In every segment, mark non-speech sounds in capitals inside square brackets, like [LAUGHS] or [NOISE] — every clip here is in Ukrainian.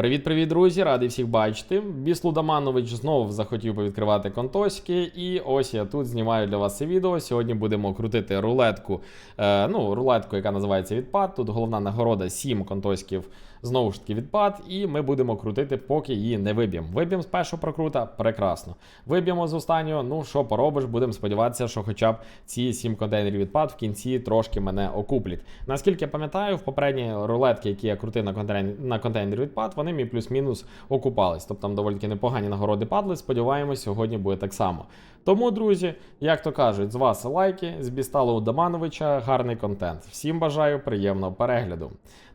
Привіт-привіт, друзі! Радий всіх бачити. Біслу Даманович знову захотів повідкривати контоськи, і ось я тут знімаю для вас це відео. Сьогодні будемо крутити рулетку. Е, ну, рулетку, яка називається відпад. Тут головна нагорода 7 контоськів. Знову ж таки, відпад, і ми будемо крутити, поки її не виб'ємо. Виб'ємо з першого прокрута, прекрасно. Виб'ємо з останнього, ну що поробиш, будемо сподіватися, що хоча б ці 7 контейнерів відпад в кінці трошки мене окуплять. Наскільки я пам'ятаю, в попередні рулетки, які я крутив на контейнері, на контейнері відпад, вони мені плюс-мінус окупались. Тобто там доволі непогані нагороди падли. Сподіваємось, сьогодні буде так само. Тому, друзі, як то кажуть, з вас лайки, з Бісталу Домановича, гарний контент. Всім бажаю приємного перегляду.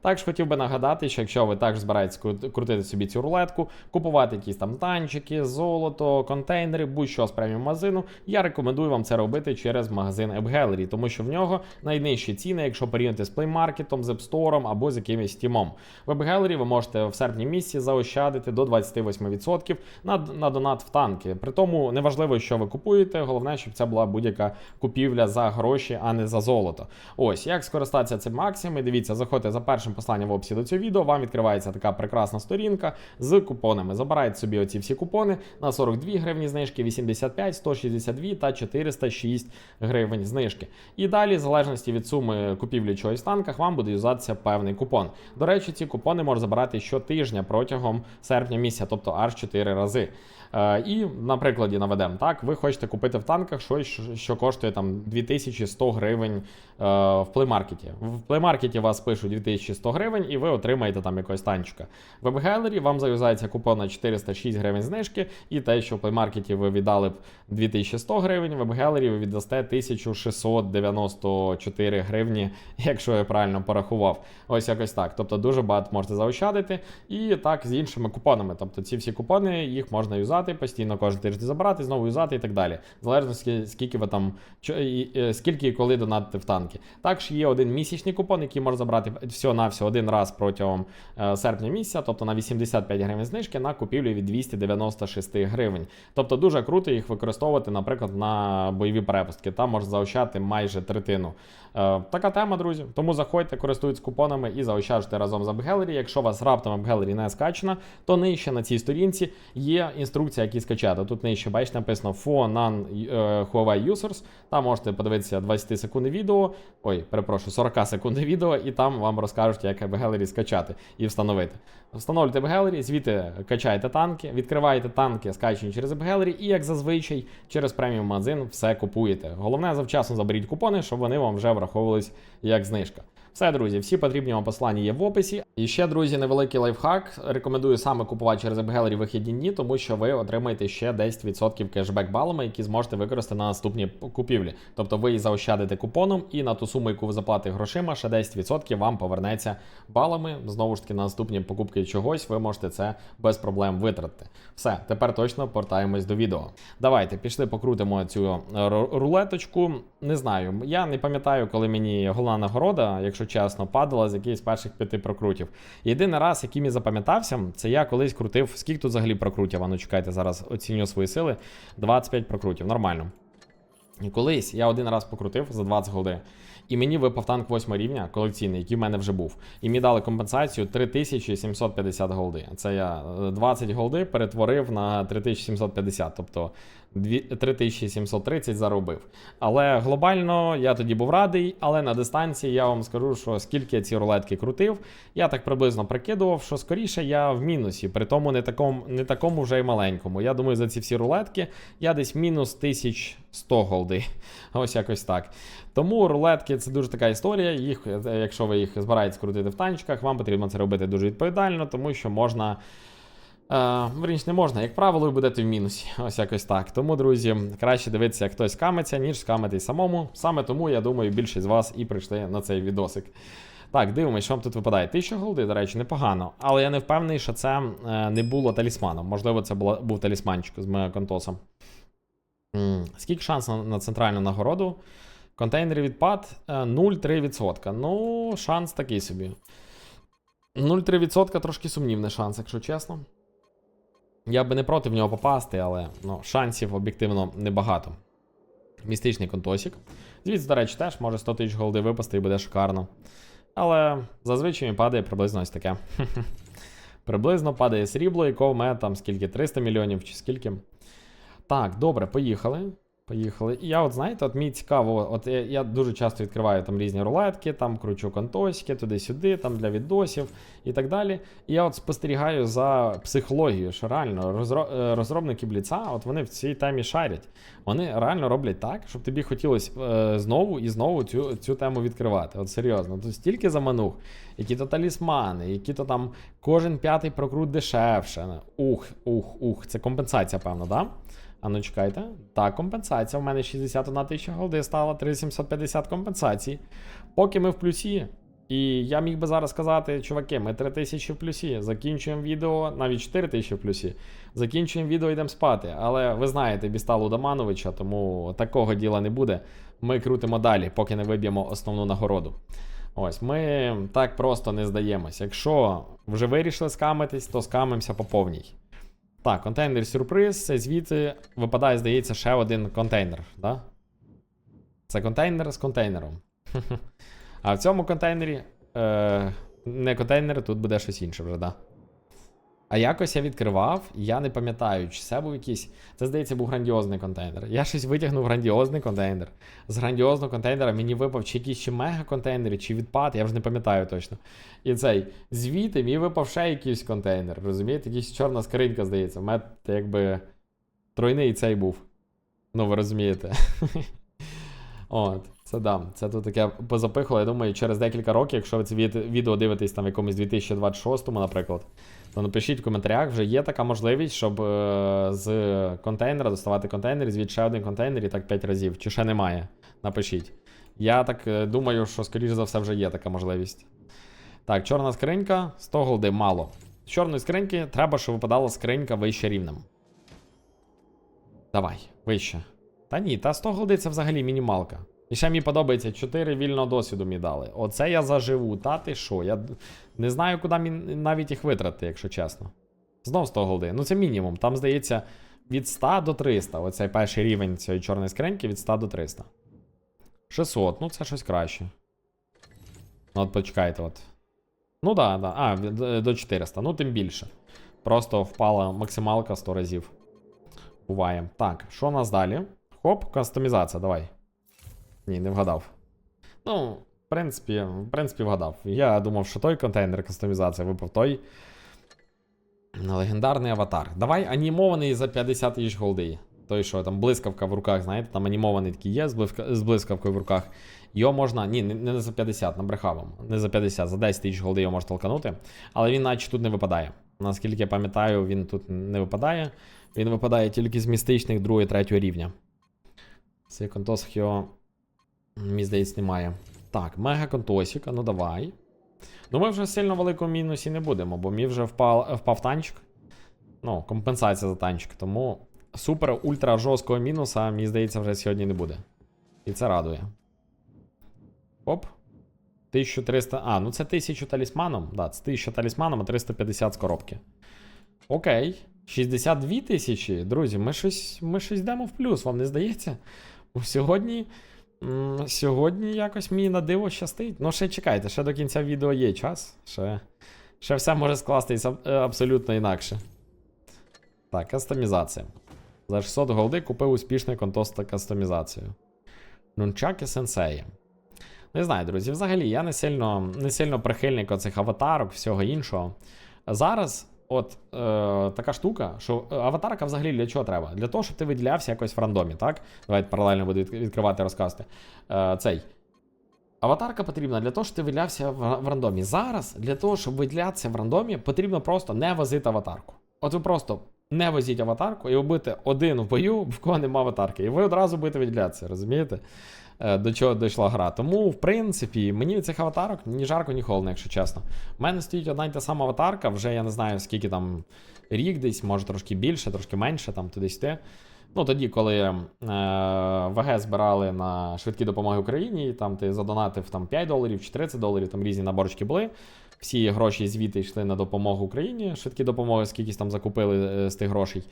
Також хотів би нагадати, що якщо ви також збираєтесь крутити собі цю рулетку, купувати якісь там танчики, золото, контейнери, будь-що з преміум магазину, я рекомендую вам це робити через магазин AppGallery, тому що в нього найнижчі ціни, якщо порівняти з Play Market, з App Store або з якимось стімом. В AppGallery ви можете в серпні місяці заощадити до 28% на, на донат в танки. При тому неважливо, що ви купуєте, головне, щоб це була будь-яка купівля за гроші, а не за золото. Ось як скористатися цим максимум. Дивіться, заходьте за першим посланням в описі до цього відео. Вам відкривається така прекрасна сторінка з купонами. Забирайте собі оці всі купони на 42 гривні знижки, 85, 162 та 406 гривень знижки. І далі, в залежності від суми купівлі чогось в танках, вам буде юзатися певний купон. До речі, ці купони можна забирати щотижня протягом серпня місяця, тобто аж 4 рази. Е, і на прикладі наведемо так, ви хочете купити в танках щось, що- коштує там 2100 гривень в плеймаркеті. В плеймаркеті вас пишуть 2100 гривень, і ви отримаєте там якогось танчика. В WebGallery вам заюзається купон на 406 гривень знижки, і те, що в плеймаркеті ви віддали б 2100 гривень, в WebGallery ви віддасте 1694 гривні, якщо я правильно порахував. Ось якось так. Тобто дуже багато можете заощадити. І так з іншими купонами. Тобто ці всі купони їх можна юзати постійно, кожен тиждень забирати, знову юзати і так далі. Залежно скільки ви там е, скільки і коли донатите в танки. Також є один місячний купон, який можна забрати всього на всього один раз протягом е, серпня місяця, тобто на 85 гривень знижки на купівлю від 296 гривень. Тобто дуже круто їх використовувати, наприклад, на бойові перепустки. Там можна заощадити майже третину. Е, така тема, друзі. Тому заходьте, користуйтесь купонами і заощаджуйте разом з AppGallery. Якщо у вас раптом AppGallery не скачана, то нижче на цій сторінці є інструкція, як її скачати. Тут нижче, бачите, написано For Non е, Huawei Users. Там можете подивитися 20 секунд відео. Ой, перепрошую, 40 секунд відео, і там вам розкажуть, як AppGallery скачати і встановити. Встановлюйте AppGallery, звідти качаєте танки, відкриваєте танки, скачені через AppGallery, і як зазвичай через преміум магазин все купуєте. Головне, завчасно заберіть купони, щоб вони вам вже враховувались як знижка. Все, друзі, всі потрібні вам послання є в описі. І ще, друзі, невеликий лайфхак. Рекомендую саме купувати через AppGallery вихідні дні, тому що ви отримаєте ще 10% кешбек балами, які зможете використати на наступні купівлі. Тобто ви і заощадите купоном, і на ту суму, яку ви заплатите грошима, ще 10% вам повернеться балами. Знову ж таки, на наступні покупки чогось ви можете це без проблем витратити. Все, тепер точно повертаємось до відео. Давайте пішли, покрутимо цю е, рулеточку. Не знаю, я не пам'ятаю, коли мені головна нагорода, якщо чесно, падала з якихось перших п'яти прокрутів. Єдиний раз, який мені запам'ятався, це я колись крутив. Скільки тут взагалі прокрутів? А ну чекайте, зараз оціню свої сили. 25 прокрутів, нормально. І колись я один раз покрутив за 20 голди. І мені випав танк 8 рівня колекційний, який в мене вже був. І мені дали компенсацію 3750 голди. Це я е, 20 голди перетворив на 3750, тобто 3730 заробив. Але глобально я тоді був радий, але на дистанції я вам скажу, що скільки я ці рулетки крутив, я так приблизно прикидував, що скоріше я в мінусі, при тому не такому, не такому вже й маленькому. Я думаю, за ці всі рулетки я десь мінус 1100 голди. [LAUGHS] Ось якось так. Тому рулетки це дуже така історія. Їх, е, якщо ви їх збираєтесь крутити в танчиках, вам потрібно це робити дуже відповідально, тому що можна. Е, Верніше не можна, як правило, ви будете в мінусі. Ось якось так. Тому, друзі, краще дивитися, як хтось камиться, ніж скамитись самому. Саме тому, я думаю, більшість з вас і прийшли на цей відосик. Так, дивимось, що вам тут випадає. 1000 голди, до речі, непогано. Але я не впевнений, що це е, не було талісманом. Можливо, це була, був талісманчик з моїм контосом. Скільки шанс на, на центральну нагороду? Контейнери відпад е, 0,3%. Ну, шанс такий собі. 0,3% трошки сумнівний шанс, якщо чесно. Я би не проти в нього попасти, але ну, шансів об'єктивно небагато. Містичний контосік. Звідси, до речі, теж може 100 тисяч голди випасти і буде шикарно. Але зазвичай падає приблизно ось таке. [LAUGHS] Приблизно падає срібло, якого в мене там скільки? 300 мільйонів чи скільки. Так, добре, поїхали. Поїхали. Я, от знаєте, от мені цікаво, от я, я дуже часто відкриваю там різні рулетки, там кручу контосики, туди-сюди, там для відосів і так далі. І я от спостерігаю за психологією, що реально розро, е, розробники бліца, от вони в цій темі шарять. Вони реально роблять так, щоб тобі хотілося е, знову і знову цю, цю тему відкривати. От серйозно. Тут стільки заманух, які то талісмани, які то там кожен п'ятий прокрут дешевше. Ух, ух, ух. Це компенсація, певно, да? А ну чекайте. Так, компенсація. У мене 61 тисяча голди стала 3750 компенсацій. Поки ми в плюсі. І я міг би зараз сказати, чуваки, ми 3000 в плюсі. Закінчуємо відео, навіть 4000 в плюсі. Закінчуємо відео, йдемо спати. Але ви знаєте Бісталу Домановича, тому такого діла не буде. Ми крутимо далі, поки не виб'ємо основну нагороду. Ось, ми так просто не здаємось. Якщо вже вирішили скамитись, то скамимося по повній. Так, контейнер сюрприз. Звідти випадає, здається, ще один контейнер. Да? Це контейнер з контейнером. [LAUGHS] А в цьому контейнері. Е, не контейнер, тут буде щось інше вже, да. А якось я відкривав, я не пам'ятаю, чи це був якийсь. Це, здається, був грандіозний контейнер. Я щось витягнув грандіозний контейнер. З грандіозного контейнера мені випав чи якийсь ще мега-контейнер, чи відпад, я вже не пам'ятаю точно. І цей звідти мені випав ще якийсь контейнер. Розумієте, якась чорна скринька, здається. У мене якби тройний цей був. Ну, ви розумієте. [LAUGHS] От, це да. Це тут таке позапихало. Я думаю, через декілька років, якщо ви це відео дивитесь там в якомусь 2026-му, наприклад, то напишіть в коментарях, вже є така можливість, щоб е, з контейнера доставати контейнер, звідти ще один контейнер і так 5 разів. Чи ще немає? Напишіть. Я так е, думаю, що, скоріш за все, вже є така можливість. Так, чорна скринька, 100 голди мало. З чорної скриньки треба, щоб випадала скринька вище рівнем. Давай, вище. Та ні, та 100 голди це взагалі мінімалка. І ще мені подобається 4 вільного досвіду мені дали. Оце я заживу, та ти що? Я не знаю, куди мені навіть їх витратити, якщо чесно. Знов 100 голди. Ну це мінімум. Там, здається, від 100 до 300. Оцей перший рівень цієї чорної скриньки від 100 до 300. 600, ну це щось краще. Ну, от почекайте, от. Ну да, да. А, до 400. Ну, тим більше. Просто впала максималка 100 разів. Буває. Так, що у нас далі? Хоп, кастомізація, давай. Ні, не вгадав. Ну, в принципі, в принципі, вгадав. Я думав, що той контейнер кастомізація випав той. Легендарний аватар. Давай анімований за 50 тисяч голди. Той, що там блискавка в руках, знаєте, там анімований такий є з, блискавкою в руках. Його можна. Ні, не, не за 50, набрехав вам. Не за 50, за 10 тисяч голди його можна толканути. Але він наче тут не випадає. Наскільки я пам'ятаю, він тут не випадає. Він випадає тільки з містичних 2 3 рівня. Цей контос його, мені здається, немає. Так, мега контосіка, ну давай. Ну, ми вже сильно великому мінусі не будемо, бо мені вже впав, впав танчик. Ну, компенсація за танчик. Тому супер ультра жорсткого мінуса, мені здається, вже сьогодні не буде. І це радує. Оп. 1300. А, ну це 1000 талісманом. Да, це 1000 талісманом, а 350 з коробки. Окей. 62 тисячі. Друзі, ми щось, ми щось йдемо в плюс, вам не здається? Сьогодні. Сьогодні якось мені на диво щастить. Ну, ще чекайте, ще до кінця відео є час. Ще, ще все може скластися е, абсолютно інакше. Так, кастомізація. За 600 голди купив успішний контос та кастомізацію. Нунчаки сенсеї. Не знаю, друзі, взагалі, я не сильно, не сильно прихильник оцих аватарок, всього іншого. Зараз, от е, така штука, що е, аватарка взагалі для чого треба? Для того, щоб ти виділявся якось в рандомі, так? Давайте паралельно буду відкривати розказати. Е, цей. Аватарка потрібна для того, щоб ти виділявся в, рандомі. Зараз для того, щоб виділятися в рандомі, потрібно просто не возити аватарку. От ви просто не возіть аватарку, і ви один в бою, в кого нема аватарки. І ви одразу будете виділятися, розумієте? Е, До чого дійшла гра. Тому, в принципі, мені від цих аватарок ні жарко, ні холодно, якщо чесно. У мене стоїть одна й та сама аватарка, вже я не знаю, скільки там рік десь, може трошки більше, трошки менше, там туди-сюди. Ну, тоді, коли е, ВГ збирали на швидкі допомоги Україні, там ти задонатив там 5 доларів чи 30 доларів, там різні наборочки були. Всі гроші звідти йшли на допомогу Україні, швидкі допомоги, скількись там закупили е, з тих грошей.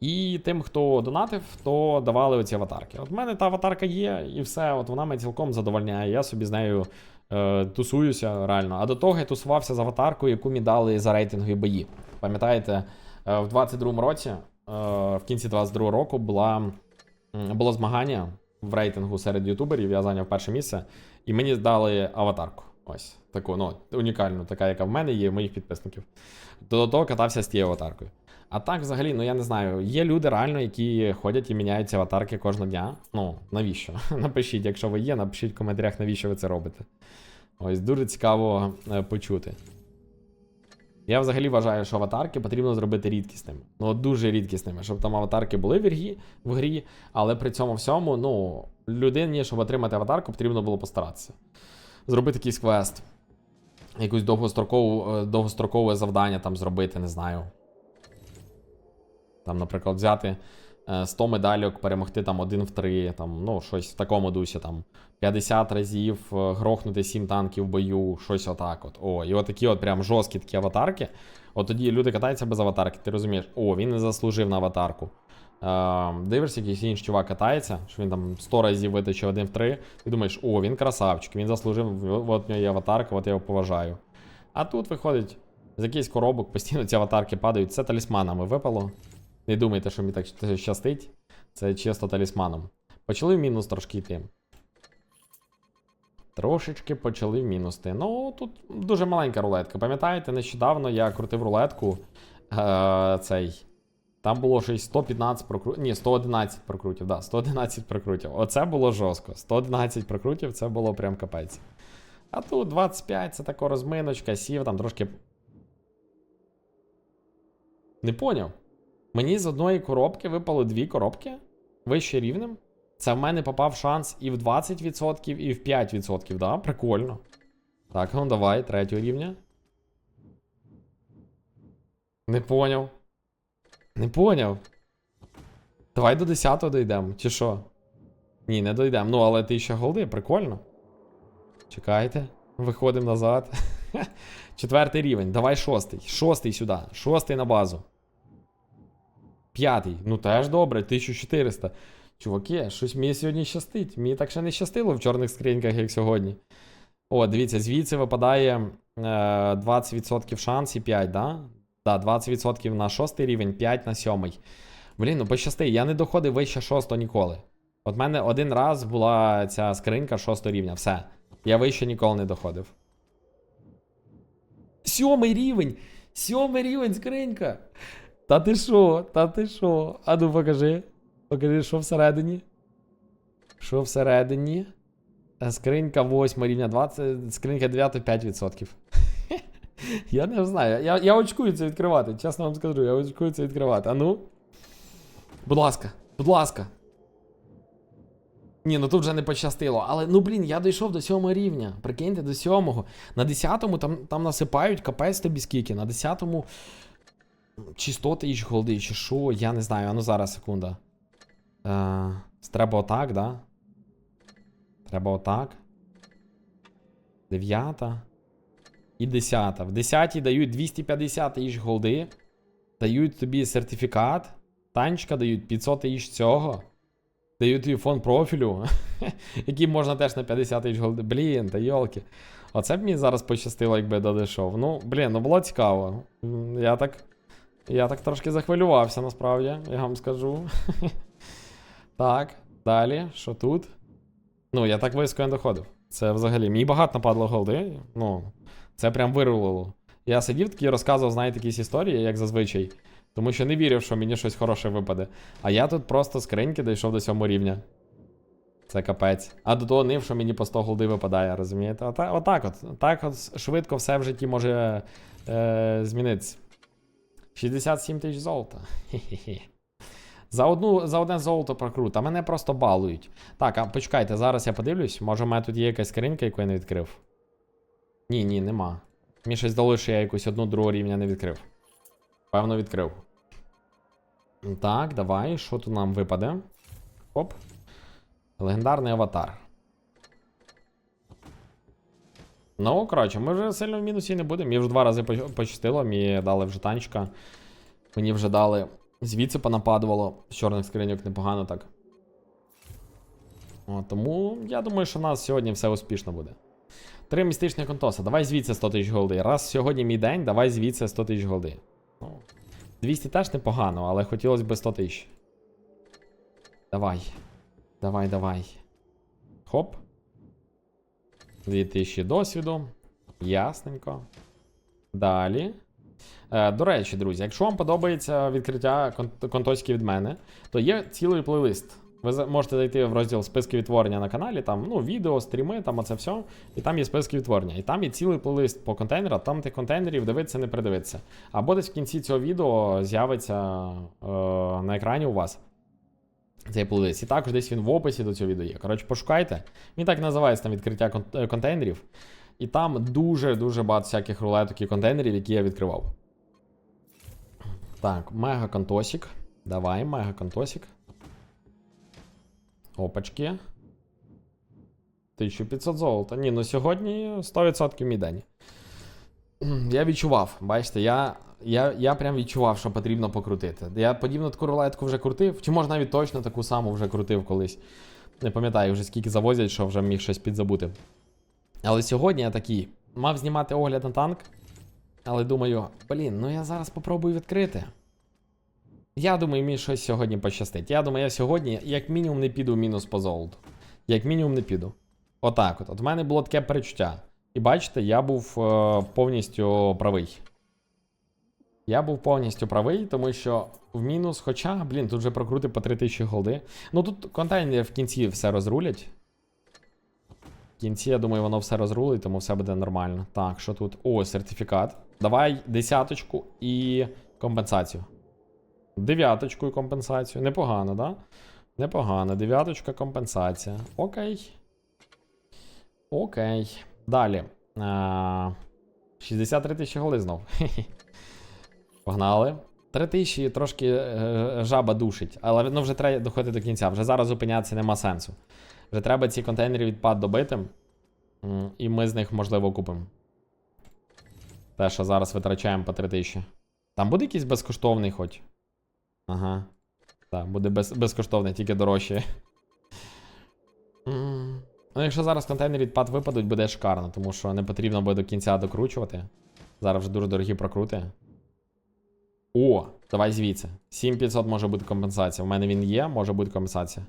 І тим, хто донатив, то давали оці аватарки. От в мене та аватарка є, і все, от вона мене цілком задовольняє. Я собі з нею е, тусуюся реально. А до того я тусувався з аватаркою, яку мені дали за рейтингові бої. Пам'ятаєте, е, в 22-му році, е, в кінці 22-го року, була, було змагання в рейтингу серед ютуберів, я зайняв перше місце, і мені дали аватарку. Ось таку, ну, унікальну, така, яка в мене є, в моїх підписників. До того катався з тією аватаркою. А так, взагалі, ну я не знаю, є люди реально, які ходять і міняють ці аватарки кожного дня. Ну, навіщо? [LAUGHS] Напишіть, якщо ви є, напишіть в коментарях, навіщо ви це робите. Ось дуже цікаво е, почути. Я взагалі вважаю, що аватарки потрібно зробити рідкісними. Ну, дуже рідкісними, щоб там аватарки були в грі, в грі, але при цьому всьому, ну, людині, щоб отримати аватарку, потрібно було постаратися. Зробити якийсь квест. Якусь довгострокову, е, довгострокове завдання там зробити, не знаю. Там, наприклад, взяти 100 медальок, перемогти там 1 в 3, там, ну, щось в такому дусі, там 50 разів е, грохнути 7 танків в бою, щось отак. От. О, і отакі от прям жорсткі такі аватарки. От тоді люди катаються без аватарки, ти розумієш, о, він не заслужив на аватарку. Е, дивишся, якийсь інший чувак катається, що він там 100 разів виточив 1 в 3, ти думаєш, о, він красавчик, він заслужив, от в нього є аватарка, от я його поважаю. А тут виходить, з якихось коробок постійно ці аватарки падають. Це талісманами випало. Не думайте, що мені так щастить. Це чисто талісманом. Почали в мінус трошки йти. Трошечки почали в мінус йти. Ну, тут дуже маленька рулетка. Пам'ятаєте, нещодавно я крутив рулетку. Е, цей. Там було щось 115 прокрутів. Ні, 111 прокрутів, да, 111 прокрутів. Оце було жорстко. 111 прокрутів це було прям капець. А тут 25, це така розминочка, сів там трошки. Не поняв. Мені з одної коробки випало дві коробки вище рівнем. Це в мене попав шанс і в 20%, і в 5%, да? Прикольно. Так, ну давай, третього рівня. Не поняв. Не поняв. Давай до 10 дійдемо, чи що? Ні, не дійдемо. Ну, але ти ще голди, прикольно. Чекайте. Виходимо назад. [LAUGHS] Четвертий рівень. Давай шостий. Шостий сюди. Шостий на базу. П'ятий. Ну теж добре, 1400. Чуваки, щось мені сьогодні щастить. Мені так ще не щастило в чорних скриньках, як сьогодні. О, дивіться, звідси випадає е, 20% шанс і 5, да? Да, 20% на шостий рівень, 5 на сьомий. Блін, ну пощасти, я не доходив вище шостого ніколи. От в мене один раз була ця скринька шостого рівня, все. Я вище ніколи не доходив. Сьомий рівень! Сьомий рівень скринька! Та ти що? Та ти що? А ну покажи. Покажи, що всередині. Що всередині? Е, Скринька 8 рівня 20, скринька 9 5%. [LAUGHS] Я не знаю. Я, я очкую це відкривати. Чесно вам скажу, я очкую це відкривати. А ну. Будь ласка, будь ласка. Ні, ну тут вже не пощастило. Але ну блін, я дійшов до сьомого рівня. Прикиньте, до сьомого. На десятому там, там насипають капець тобі скільки. На десятому. Чи 100 тисяч голди, чи що, я не знаю. А ну зараз, секунда. Е, треба отак, да? Треба отак. Дев'ята. І десята. В десятій дають 250 тисяч голди. Дають тобі сертифікат. Танчика дають 500 тисяч цього. Дають тобі фон профілю, [LAUGHS] який можна теж на 50 тисяч голди. Блін, та йолки. Оце б мені зараз пощастило, якби додійшов. Ну, блін, ну було цікаво. Я так. Я так трошки захвилювався, насправді, я вам скажу. [LAUGHS] так, далі, що тут? Ну, я так близько не доходив. Це взагалі. Мені багато нападло голди. Ну, це прям вирулило. Я сидів такий розказував, знаєте, якісь історії, як зазвичай. Тому що не вірив, що мені щось хороше випаде. А я тут просто скриньки дійшов до сьомого рівня. Це капець. А до того нив, що мені по 100 голди випадає, розумієте? Ота, отак от. Так от швидко все в житті може е, змінитися. 67 тисяч золота. За, одну, за одне золото прокрут, а мене просто балують. Так, а почекайте, зараз я подивлюсь. Може, в мене тут є якась скринька, яку я не відкрив. Ні, ні, нема. Мені щось здалося, що я якусь одну другого рівня не відкрив. Певно, відкрив. Так, давай, що тут нам випаде? Оп. Легендарний аватар. Ну, коротше, ми вже сильно в мінусі не будемо. Мені вже два рази по- пощастило, мені дали вже танчика. Мені вже дали. Звідси понападувало. З чорних скриньок непогано так. О, тому я думаю, що в нас сьогодні все успішно буде. Три містичні контоса. Давай звідси 100 тисяч голди. Раз сьогодні мій день, давай звідси 100 тисяч голди. Ну, 200 теж непогано, але хотілося б 100 тисяч. Давай. Давай, давай. Хоп. 2000 досвіду. Ясненько. Далі. Е, до речі, друзі, якщо вам подобається відкриття кон- контоськи від мене, то є цілий плейлист. Ви можете зайти в розділ списки відтворення на каналі, там ну, відео, стріми, там оце все. І там є списки відтворення. І там є цілий плейлист по контейнерах, там тих контейнерів дивитися, не придивитися. Або десь в кінці цього відео з'явиться е, на екрані у вас цей плейлист. І також десь він в описі до цього відео є. Коротше, пошукайте. Він так називається там відкриття е, контейнерів. І там дуже-дуже багато всяких рулеток і контейнерів, які я відкривав. Так, мега контосик. Давай, мега контосик. Опачки. 1500 золота. Ні, ну сьогодні 100% мій день. [CLEARS THROAT] Я відчував, бачите, я, я, я прям відчував, що потрібно покрутити. Я подібну таку рулетку вже крутив, чи може навіть точно таку саму вже крутив колись. Не пам'ятаю вже скільки завозять, що вже міг щось підзабути. Але сьогодні я такий мав знімати огляд на танк. Але думаю, блін, ну я зараз попробую відкрити. Я думаю, мені щось сьогодні пощастить. Я думаю, я сьогодні, як мінімум, не піду в мінус по золоту. Як мінімум, не піду. Отак от. От в мене було таке перечуття. І бачите, я був е, повністю правий. Я був повністю правий, тому що в мінус, хоча, блін, тут вже прокрути по 3000 голди. Ну тут контейнери в кінці все розрулять. В кінці, я думаю, воно все розрулить, тому все буде нормально. Так, що тут? О, сертифікат. Давай десяточку і компенсацію. Дев'яточку і компенсацію. Непогано, да? Непогано. Дев'яточка компенсація. Окей. Окей. Далі. А, 63 тисячі голди знов. Хе-хе. Погнали. 3 тисячі трошки е, жаба душить, але ну, вже треба доходити до кінця. Вже зараз зупинятися нема сенсу. Вже треба ці контейнери відпад добити. І ми з них, можливо, купимо. Те, що зараз витрачаємо по 3 тисячі. Там буде якийсь безкоштовний хоч. Ага. Так, буде без, безкоштовний, тільки дорожче. Ну, якщо зараз контейнери відпад випадуть, буде шикарно, тому що не потрібно буде до кінця докручувати. Зараз вже дуже дорогі прокрути. О, давай звідси. 7500 може бути компенсація. У мене він є, може бути компенсація.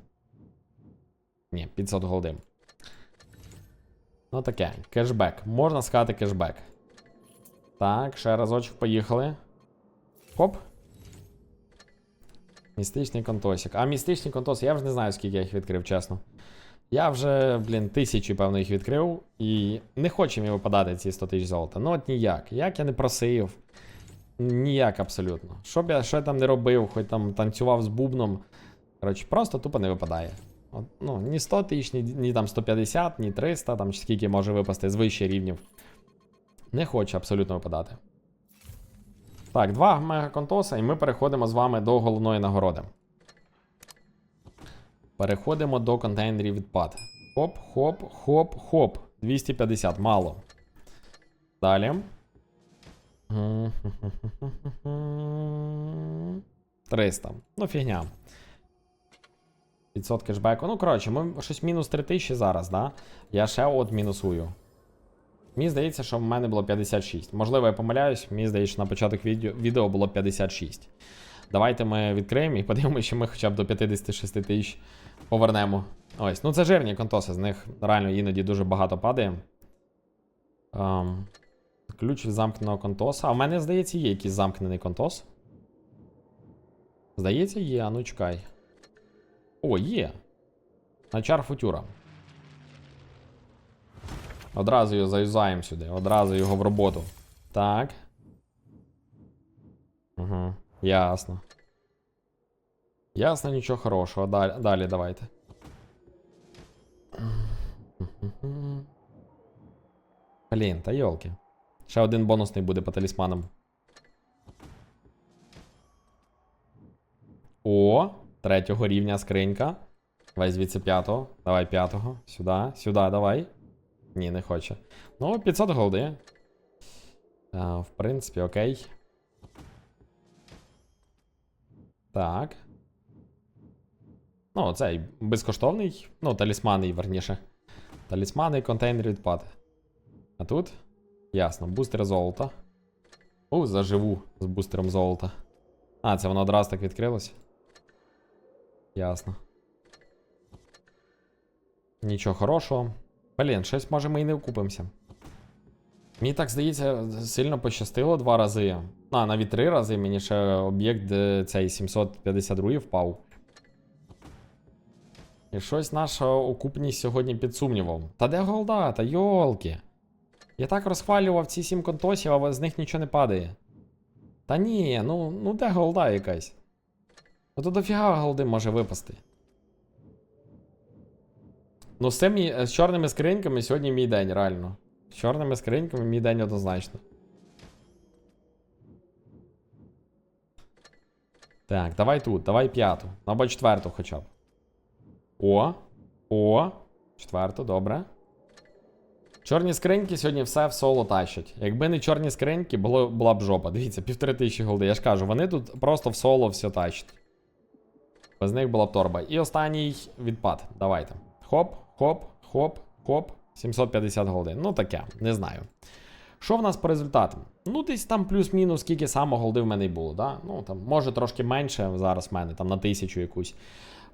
Ні, 500 голди. Ну таке, кешбек. Можна сказати кешбек. Так, ще разочок поїхали. Хоп. Містичний контосик. А містичний контос, я вже не знаю, скільки я їх відкрив, чесно. Я вже, блін, тисячі, певно, їх відкрив. І не хочу мені випадати ці 100 тисяч золота. Ну от ніяк. Як я не просив. Ніяк абсолютно. Що б я що я там не робив, хоч там танцював з бубном. Коротше, просто тупо не випадає. От, ну, ні 100 тисяч, ні, ні там 150, ні 300, там скільки може випасти з вищих рівнів. Не хочу абсолютно випадати. Так, два мегаконтоса, і ми переходимо з вами до головної нагороди. Переходимо до контейнерів відпад. Хоп, хоп, хоп, хоп. 250, мало. Далі. 300. Ну, фігня. 500 кешбеку. Ну, коротше, ми щось мінус 3000 зараз, да? Я ще от мінусую. Мені здається, що в мене було 56. Можливо, я помиляюсь, мені здається, що на початок відео, відео було 56. Давайте ми відкриємо і [LAUGHS] подивимося, що ми хоча б до 56 тисяч повернемо. Ось, ну це жирні контоси, з них реально іноді дуже багато падає. Ем, ключ від замкненого контоса. А в мене, здається, є якийсь замкнений контос. Здається, є, а ну чекай. О, є. Начар футюра. Одразу його заюзаємо сюди, одразу його в роботу. Так. Угу, ясно. Ясно, нічого хорошого. Далі, далі давайте. Блін, та йолки. Ще один бонусний буде по талісманам. О, третього рівня скринька. Давай звідси п'ятого. Давай п'ятого. Сюди, сюди, давай. Ні, не хоче. Ну, 500 голди. А, в принципі, окей. Так. Ну, цей безкоштовний. Ну, талісманний, верніше. Талісманний контейнер відпад. А тут? Ясно, бустер золота. О, заживу з бустером золота. А, це воно одразу так відкрилось. Ясно. Нічого хорошого. Блін, щось може ми і не вкупимося. Мені так здається, сильно пощастило два рази. А, навіть три рази мені ще об'єкт цей 752 впав. І щось наша окупність сьогодні під сумнівом. Та де голда? Та йолки. Я так розхвалював ці сім контосів, а з них нічого не падає. Та ні, ну, ну де голда якась? Ну то дофіга голди може випасти. Ну, з цими з чорними скриньками сьогодні мій день, реально. З чорними скриньками мій день однозначно. Так, давай тут, давай п'яту. Або четверту хоча б. О. О. Четверту, добре. Чорні скриньки сьогодні все в соло тащать. Якби не чорні скриньки, було, була б жопа. Дивіться, півтори тисячі голди. Я ж кажу, вони тут просто в соло все тащать. Без них була б торба. І останній відпад. Давайте. Хоп, хоп, хоп, хоп. 750 голди. Ну таке, не знаю. Що в нас по результатам? Ну, десь там плюс-мінус, скільки саме голди в мене й було, да? Ну, там, може трошки менше зараз в мене, там на тисячу якусь.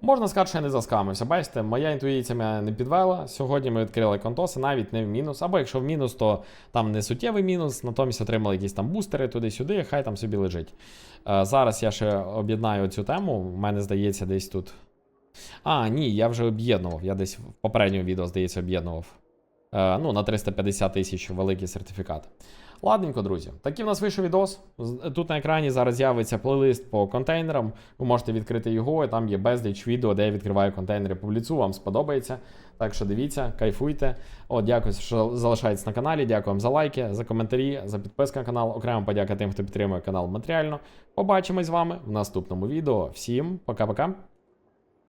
Можна сказати, що я не заскамився. Бачите, моя інтуїція мене не підвела. Сьогодні ми відкрили контоси, навіть не в мінус. Або якщо в мінус, то там не суттєвий мінус, натомість отримали якісь там бустери туди-сюди, хай там собі лежить. Е, зараз я ще об'єднаю цю тему. У мене здається, десь тут. А, ні, я вже об'єднував. Я десь в попередньому відео, здається, об'єднував. Е, ну, на 350 тисяч великий сертифікат. Ладненько, друзі. Такий в нас вийшов відос. Тут на екрані зараз з'явиться плейлист по контейнерам. Ви можете відкрити його, і там є безліч відео, де я відкриваю контейнери публіцу. Вам сподобається. Так що дивіться, кайфуйте. О, дякую, що залишаєтесь на каналі. Дякую вам за лайки, за коментарі, за підписку на канал. Окремо подяка тим, хто підтримує канал матеріально. Побачимось з вами в наступному відео. Всім пока-пока.